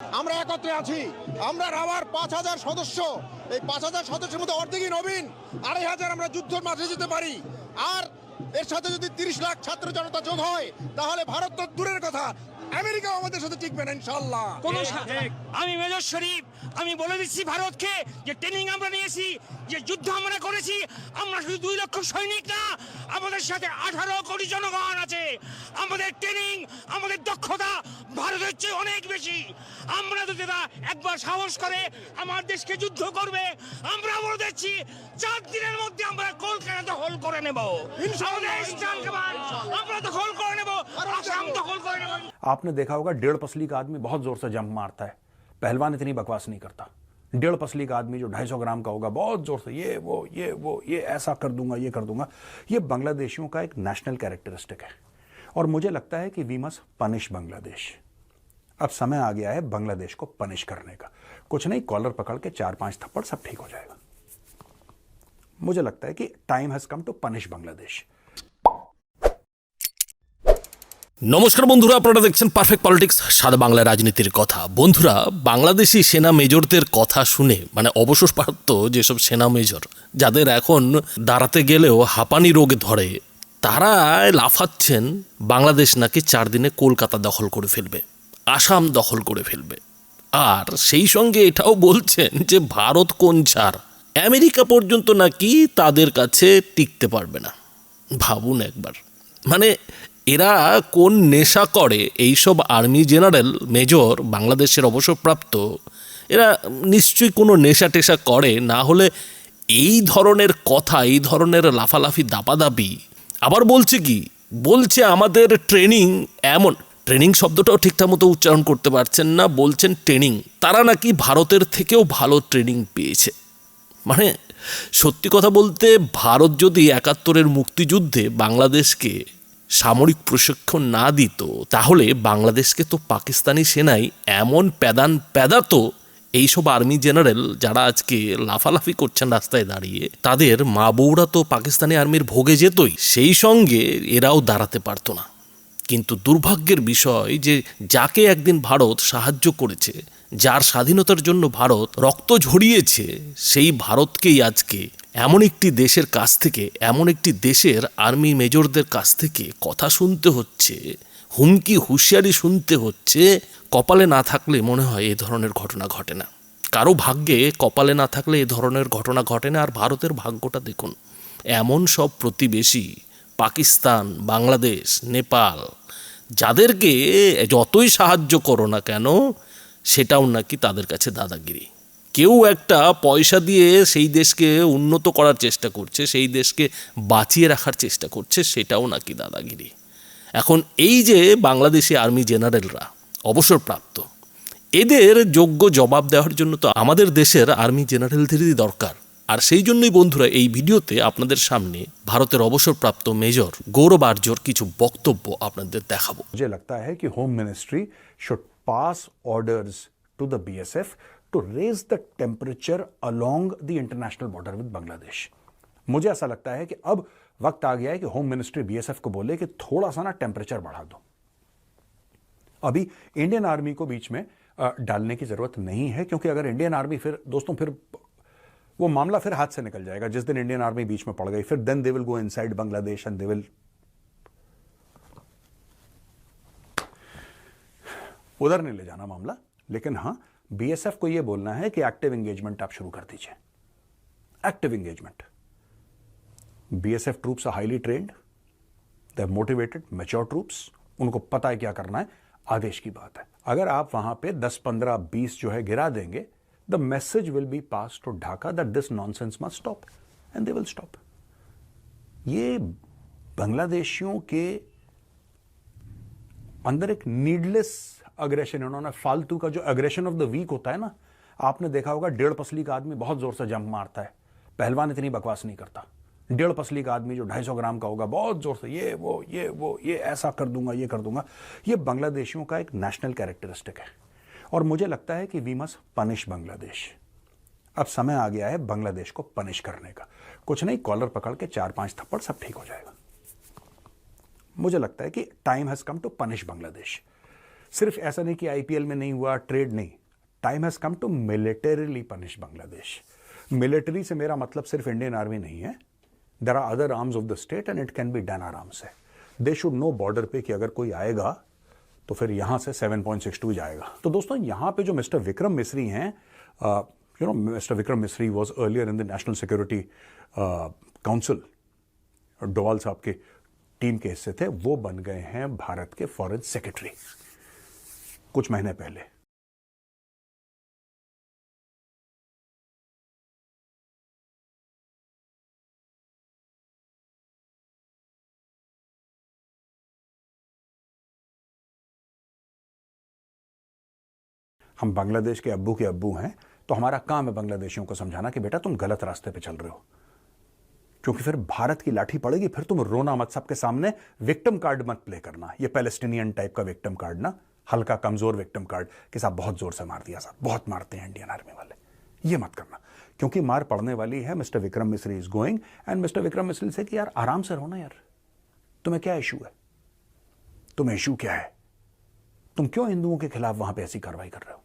আমরা একত্রে আছি। আমরা রাবার পাঁচ হাজার সদস্য। এই পাঁচ হাজার সদস্যের মধ্যে অর্ধেকই নবীন, আড়াই হাজার আমরা যুদ্ধের মাঠে যেতে পারি। আর এর সাথে যদি তিরিশ লাখ ছাত্র জনতা যোগ হয়, তাহলে ভারত তো দূরের কথা। আমেরিকা আমাদের সাথে টিকবে না ইনশাল্লাহ আমি মেজর শরীফ আমি বলে দিচ্ছি ভারতকে যে ট্রেনিং আমরা নিয়েছি যে যুদ্ধ আমরা করেছি আমরা শুধু দুই লক্ষ সৈনিক না আমাদের সাথে আঠারো কোটি জনগণ আছে আমাদের ট্রেনিং আমাদের দক্ষতা ভারতের চেয়ে অনেক বেশি আমরা যদি এরা একবার সাহস করে আমার দেশকে যুদ্ধ করবে আমরা বলে দিচ্ছি চার দিনের মধ্যে আমরা কলকাতা দখল করে নেব আমাদের ইস্টার্ন কামান আমরা দখল করে নেব আসাম দখল করে নেব आपने देखा होगा डेढ़ पसली का आदमी बहुत जोर से जंप मारता है पहलवान इतनी बकवास नहीं करता। डेढ़ पसली का आदमी जो ढाई सौ ग्राम का होगा, बहुत ज़ोर से, ये, वो ये वो, ये, ऐसा कर दूँगा, ये कर दूँगा। ये बांग्लादेशियों का एक नेशनल कैरेक्टरिस्टिक है। और मुझे लगता है कि वी मस्ट पनिश बांग्लादेश। अब समय आ गया है बांग्लादेश को पनिश करने का। कुछ नहीं कॉलर पकड़ के चार पाँच थप्पड़ सब ठीक हो जाएगा। मुझे लगता है कि time has come to punish Bangladesh. নমস্কার বন্ধুরা, আপনারা দেখছেন পারফেক্ট পলিটিক্স সাদা বাংলা রাজনীতির কথা। বন্ধুরা, বাংলাদেশি সেনা মেজরদের কথা শুনে মানে অবসরপ্রাপ্ত যেসব সেনা মেজর, যাদের এখন দাঁড়াতে গেলেও হাঁপানি রোগে ধরে, তারা লাফাচ্ছেন, বাংলাদেশ নাকি চার দিনে কলকাতা দখল করে ফেলবে, আসাম দখল করে ফেলবে। আর সেই সঙ্গে এটাও বলছেন যে, ভারত কোন ছাড়, আমেরিকা পর্যন্ত নাকি তাদের কাছে টিকতে পারবে না। ভাবুন একবার। মানে এরা কোন নেশা করে? এইসব আর্মি জেনারেল, মেজর, বাংলাদেশের অবসরপ্রাপ্ত, এরা নিশ্চয়ই কোনো নেশা টেশা করে। না হলে এই ধরনের কথা, এই ধরনের লাফালাফি, দাপাদাপি। আবার বলছে কি? বলছে আমাদের ট্রেনিং এমন, ট্রেনিং শব্দটাও ঠিকঠাক মতো উচ্চারণ করতে পারছেন না, বলছেন ট্রেনিং। তারা নাকি ভারতের থেকেও ভালো ট্রেনিং পেয়েছে। মানে সত্যি কথা বলতে, ভারত যদি একাত্তরের মুক্তিযুদ্ধে বাংলাদেশকে সামরিক প্রশিক্ষণ না দিত, তাহলে বাংলাদেশকে তো পাকিস্তানি সেনাই এমন প্যাদান প্যাদাতো। এইসব আর্মি জেনারেল যারা আজকে লাফালাফি করছেন রাস্তায় দাঁড়িয়ে, তাদের মা বউরা তো পাকিস্তানি আর্মির ভোগে যেতই, সেই সঙ্গে এরাও দাঁড়াতে পারতো না। কিন্তু দুর্ভাগ্যের বিষয় যে যাকে একদিন ভারত সাহায্য করেছে যার স্বাধীনতার জন্য ভারত রক্ত ঝরিয়েছে, সেই ভারতকেই আজকে এমন একটি দেশের কাছ থেকে, এমন একটি দেশের আর্মি মেজরদের কাছ থেকে কথা শুনতে হচ্ছে, হুমকি, হুঁশিয়ারি শুনতে হচ্ছে, কপালে না থাকলে মনে হয় এ ধরনের ঘটনা ঘটে না। কারও ভাগ্যে কপালে না থাকলে এ ধরনের ঘটনা ঘটে না, আর ভারতের ভাগ্যটা দেখুন, এমন সব প্রতিবেশী, পাকিস্তান, বাংলাদেশ, নেপাল, যাদেরকে যতই সাহায্য করো না কেন সেটাও নাকি তাদের কাছে দাদাগিরি। কেউ একটা পয়সা দিয়ে সেই দেশকে উন্নত করার চেষ্টা করছে, সেই দেশকে বাঁচিয়ে রাখার চেষ্টা করছে, সেটাও নাকি দাদাগিরি। এখন এই যে বাংলাদেশি আর্মি জেনারেলরা অবসরপ্রাপ্ত, এদের যোগ্য জবাব দেওয়ার জন্য তো আমাদের দেশের আর্মি জেনারেলদেরই দরকার। আর সেই জন্যই বন্ধুরা, এই ভিডিওতে আপনাদের সামনে ভারতের অবসরপ্রাপ্ত মেজর গৌরব আর্যর কিছু বক্তব্য আপনাদের দেখাবো। যে লাগতা হ্যাঁ কি home ministry should pass orders to the BSF to raise the temperature along the international border with Bangladesh मुझे ऐसा लगता है कि अब वक्त आ गया है कि होम मिनिस्ट्री बीएसएफ को बोले कि थोड़ा सा ना टेम्परेचर बढ़ा दो। अभी इंडियन आर्मी को बीच में डालने की ज़रूरत नहीं है, क्योंकि अगर इंडियन आर्मी फिर, दोस्तों, फिर वो मामला फिर हाथ से निकल जाएगा। जिस दिन इंडियन आर्मी बीच में पड़ गई, फिर then they will go inside Bangladesh and they will उधर नहीं ले जाना मामला। लेकिन हाँ बीएसएफ को यह बोलना है कि एक्टिव एंगेजमेंट आप शुरू कर दीजिए। Active engagement BSF troops are highly trained they motivated mature troops उनको पता है क्या करना है, आदेश की बात है। अगर आप वहाँ पे 10 15 20 जो है गिरा देंगे the message will be pass to Dhaka that this nonsense must stop and they will stop ये बांग्लादेशियों के अंदर एक नीडलेस अग्रेशन उन्होंने फालतू का जो अग्रेशन ऑफ़ द वीक होता है ना, आपने देखा होगा, डेढ़ पसली का आदमी बहुत ज़ोर से जंप मारता है। पहलवान इतनी बकवास नहीं करता। डेढ़ पसली का आदमी जो ढाई सौ ग्राम का होगा, बहुत ज़ोर से, ये, वो ये वो, ये, ऐसा कर दूँगा, ये कर दूँगा। ये बांग्लादेशियों का एक नेशनल कैरेक्टरिस्टिक है। और मुझे लगता है कि वी मस्ट पनिश बांग्लादेश। अब समय आ गया है बांग्लादेश को पनिश करने का। कुछ नहीं कॉलर पकड़ के चार पाँच थप्पड़ सब ठीक हो जाएगा। मुझे लगता है कि time has come to punish Bangladesh. सिर्फ़ ऐसा नहीं कि आईपीएल में नहीं हुआ ट्रेड नहीं। Time has come to militarily punish Bangladesh military से मेरा मतलब सिर्फ़ इंडियन आर्मी नहीं है। There are other arms of the state and it can be done आराम से। दे शुड नो बॉर्डर पे कि अगर कोई आएगा तो फिर यहाँ से 7.62 जाएगा। तो दोस्तों, यहाँ पे जो मिस्टर विक्रम मिश्री हैं you no mister Vikram Misri was earlier in the national security council Doval साहब के टीम के हिस्से थे, वो बन गए हैं भारत के फॉरेन सेक्रेटरी कुछ महीने पहले। हम बांग्लादेश के अब्बू के अब्बू हैं तो हमारा काम है बांग्लादेशियों को समझाना कि बेटा तुम गलत रास्ते पे चल रहे हो। क्योंकि फिर भारत की लाठी पड़ेगी, फिर तुम रोना मत, सबके सामने विक्टिम कार्ड मत प्ले करना। ये पैलेस्टीनियन टाइप का विक्टिम कार्ड ना। हल्का कमज़ोर विक्टिम कार्ड कि साहब बहुत ज़ोर से मार दिया, साहब। बहुत मारते हैं इंडियन आर्मी वाले। ये मत करना, क्योंकि मार पड़ने वाली है mister Vikram Misri is going and mister Vikram Misri से कि यार आराम से रहो ना यार। तुम्हें क्या इशू है? तुम्हें इशू क्या है? तुम क्यों हिंदुओं के खिलाफ वहाँ पे ऐसी कार्रवाई कर रहे हो?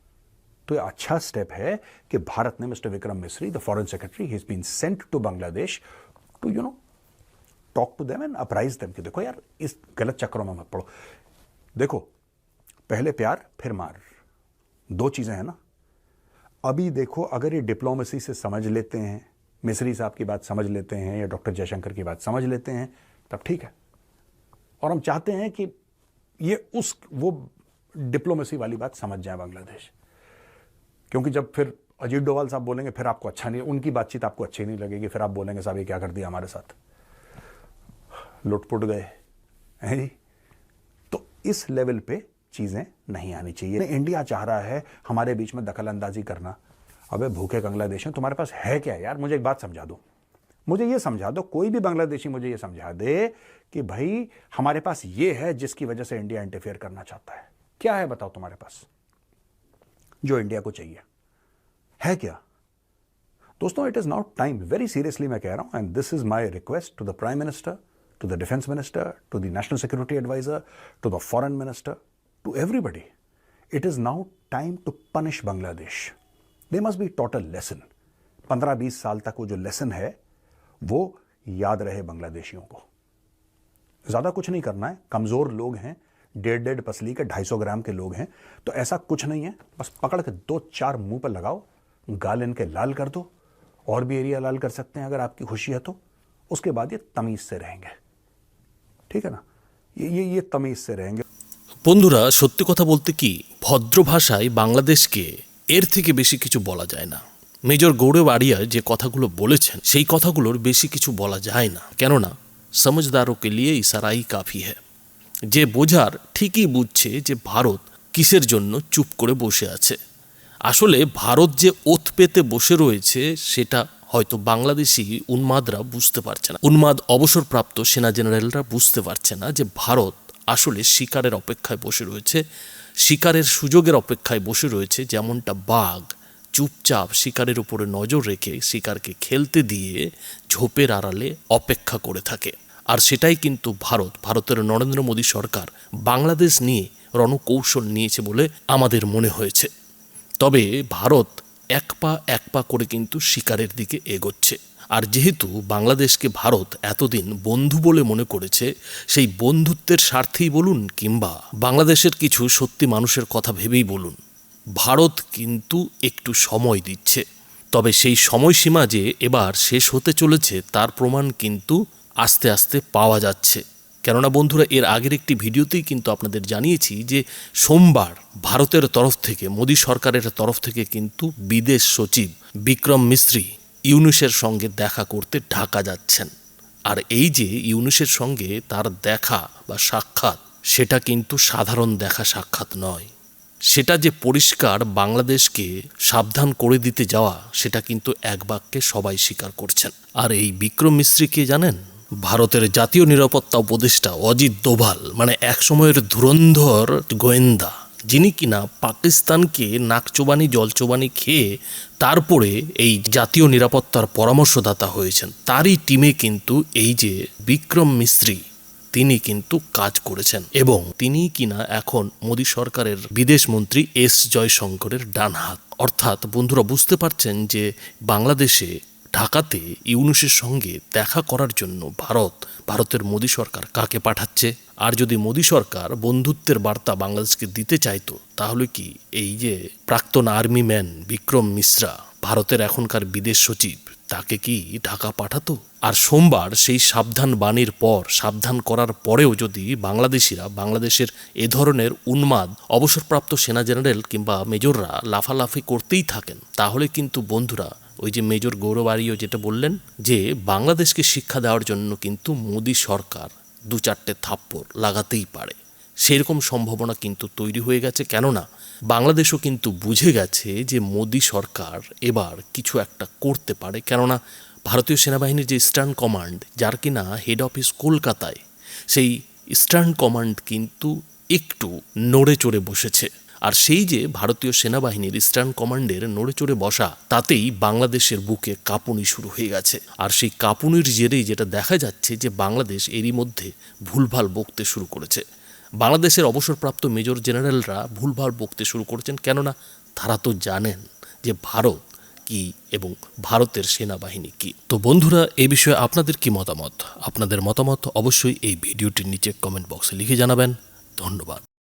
तो ये अच्छा स्टेप है कि भारत ने mister Vikram Misri the foreign secretary he been sent to Bangladesh to you know talk to them and apprise them कि देखो यार, इस गलत चक्रों में मत पड़ो। देखो पहले प्यार, फिर मार। दो चीज़ें हैं ना। अभी देखो, अगर ये डिप्लोमेसी से समझ लेते हैं मिश्री साहब की बात समझ लेते हैं या डॉक्टर जयशंकर की बात समझ लेते हैं, तब ठीक है। और हम चाहते हैं कि ये उस, वो डिप्लोमेसी वाली बात समझ जाए बांग्लादेश। क्योंकि जब फिर अजीत डोवाल साहब बोलेंगे, फिर आपको अच्छा नहीं, उनकी बातचीत आपको अच्छी नहीं लगेगी, फिर आप बोलेंगे, साहब, ये क्या कर दिया हमारे साथ? लुटपुट गए। हैं जी? तो इस लेवल पे चीज़ें नहीं आनी चाहिए। इंडिया चाह रहा है हमारे बीच में दखल अंदाजी करना। अबे भूखे बांग्लादेश तुम्हारे पास है क्या यार? मुझे एक बात समझा दो। मुझे ये समझा दो, कोई भी बांग्लादेशी मुझे ये समझा दे कि भाई, हमारे पास ये है जिसकी वजह से इंडिया इंटरफेयर करना चाहता है। क्या है बताओ तुम्हारे पास? जो इंडिया को चाहिए। है क्या? दोस्तों it is not time very seriously मैं कह रहा हूँ and this is my request to the prime minister to the defence minister to the national security adviser to the foreign minister to everybody it is now time to punish Bangladesh they must be total lesson पंद्रह बीस साल तक वो जो lesson है वो याद रहे बांग्लादेशियों को ज़्यादा कुछ नहीं करना है कमज़ोर लोग हैं डेढ़ डेढ़ पसली के ढाई सौ ग्राम के लोग हैं तो ऐसा कुछ नहीं है। बस पकड़ के दो चार मुँह पर लगाओ, गाल इनके लाल कर दो, और भी एरिया लाल कर सकते हैं अगर आपकी खुशी है तो। उसके बाद ये तमीज़ से रहेंगे। ठीक है ना? ये ये ये तमीज़ से रहेंगे। বন্ধুরা, সত্যি কথা বলতে কি, ভদ্র ভাষায় বাংলাদেশকে এর থেকে বেশি কিছু বলা যায় না। মেজর গৌরব আরিয়া যে কথাগুলো বলেছেন, সেই কথাগুলোর বেশি কিছু বলা যায় না। কেননা সমঝদারোকে লিয়ে ইশারাই কাফি হ্যাঁ যে বোঝার ঠিকই বুঝছে যে ভারত কিসের জন্য চুপ করে বসে আছে। আসলে ভারত যে ওত পেতে বসে রয়েছে, সেটা হয়তো বাংলাদেশি উন্মাদরা বুঝতে পারছে না। উন্মাদ অবসরপ্রাপ্ত সেনা জেনারেলরা বুঝতে পারছে না যে ভারত আসলে শিকারের অপেক্ষায় বসে রয়েছে, শিকারের সুযোগের অপেক্ষায় বসে রয়েছে যেমনটা বাঘ চুপচাপ শিকারের উপরে নজর রেখে শিকারকে খেলতে দিয়ে ঝোপের আড়ালে অপেক্ষা করে থাকে। আর সেটাই কিন্তু ভারত, ভারতের নরেন্দ্র মোদী সরকার বাংলাদেশ নিয়ে রণকৌশল নিয়েছে বলে আমাদের মনে হয়েছে। তবে ভারত এক পা এক পা করে কিন্তু শিকারের দিকে এগোচ্ছে। আর যেহেতু বাংলাদেশকে ভারত এতদিন বন্ধু বলে মনে করেছে, সেই বন্ধুত্বের স্বার্থেই বলুন কিংবা বাংলাদেশের কিছু সত্যি মানুষের কথা ভেবেই বলুন, ভারত কিন্তু একটু সময় দিচ্ছে। তবে সেই সময়সীমা যে এবার শেষ হতে চলেছে, তার প্রমাণ কিন্তু আস্তে আস্তে পাওয়া যাচ্ছে। কেননা বন্ধুরা, এর আগের একটি ভিডিওতেই কিন্তু আপনাদের জানিয়েছি যে সোমবার ভারতের তরফ থেকে, মোদী সরকারের তরফ থেকে কিন্তু বিদেশ সচিব বিক্রম মিস্ত্রি ইউনুসের সঙ্গে দেখা করতে ঢাকা যাচ্ছেন। আর এই যে ইউনুসের সঙ্গে তার দেখা বা সাক্ষাৎ, সেটা কিন্তু সাধারণ দেখা সাক্ষাৎ নয়। সেটা যে পরিষ্কার বাংলাদেশকে সাবধান করে দিতে যাওয়া, সেটা কিন্তু এক বাক্যে সবাই স্বীকার করছেন। আর এই বিক্রম মিস্ত্রিকে জানেন? ভারতের জাতীয় নিরাপত্তা উপদেষ্টা অজিত দোভাল মানে এক সময়ের ধুরন্ধর গোয়েন্দা। যিনি কিনা পাকিস্তানকে নাকচোবানি, জলচোবানি খেয়ে তারপরে এই জাতীয় নিরাপত্তার পরামর্শদাতা হয়েছেন। তারই টিমে কিন্তু এই যে বিক্রম মিস্ত্রি, তিনি কিন্তু কাজ করেছেন এবং তিনি কিনা এখন মোদী সরকারের বিদেশ মন্ত্রী এস জয়শঙ্করের ডান হাত। অর্থাৎ বন্ধুরা বুঝতে পারছেন যে বাংলাদেশে ঢাকাতে ইউনুসের সঙ্গে দেখা করার জন্য ভারত, ভারতের মোদী সরকার কাকে পাঠাচ্ছে? আর যদি মোদী সরকার বন্ধুত্বের বার্তা বাংলাদেশকে দিতে চাইতো, তাহলে কি এই যে প্রাক্তন আর্মি ম্যান বিক্রম মিশ্রা, ভারতের এখনকার বিদেশ সচিব, তাকে কি ঢাকা পাঠাতো? আর সোমবার সেই সাবধান বাণীর পর, সাবধান করার পরেও যদি বাংলাদেশিরা বাংলাদেশের এ ধরনের উন্মাদ, অবসরপ্রাপ্ত সেনা জেনারেল কিংবা মেজররা লাফালাফি করতেই থাকেন, তাহলে কিন্তু বন্ধুরা, ওই যে মেজর গৌরবাড়িও যেটা বললেন, যে বাংলাদেশকে শিক্ষা দেওয়ার জন্য কিন্তু মোদী সরকার দু চারটে থাপ্পড় লাগাতেই পারে। সেরকম সম্ভাবনা কিন্তু তৈরি হয়ে গেছে। কেননা, বাংলাদেশও কিন্তু বুঝে গেছে যে মোদী সরকার এবার কিছু একটা করতে পারে। কেননা, ভারতীয় সেনাবাহিনীর যে ইস্টার্ন কমান্ড, যার কিনা হেড অফিস কলকাতায়, সেই ইস্টার্ন কমান্ড কিন্তু একটু নড়ে চড়ে বসেছে। আর সেই যে ভারতীয় সেনাবাহিনীর ইস্টার্ন কমান্ডের নড়ে চড়ে বসা, তাতেই বাংলাদেশের বুকে কাঁপুনি শুরু হয়ে গেছে। আর সেই কাঁপুনির জেরেই যেটা দেখা যাচ্ছে যে বাংলাদেশ এরই মধ্যে ভুলভাল বকতে শুরু করেছে। বাংলাদেশের অবসরপ্রাপ্ত মেজর জেনারেলরা ভুলভাল বকতে শুরু করেছেন কেননা তারা তো জানেন যে ভারত কি এবং ভারতের সেনাবাহিনী কি। তো বন্ধুরা এই বিষয়ে আপনাদের কি মতামত? আপনাদের মতামত অবশ্যই এই ভিডিওটির নিচে কমেন্ট বক্সে লিখে জানাবেন। ধন্যবাদ।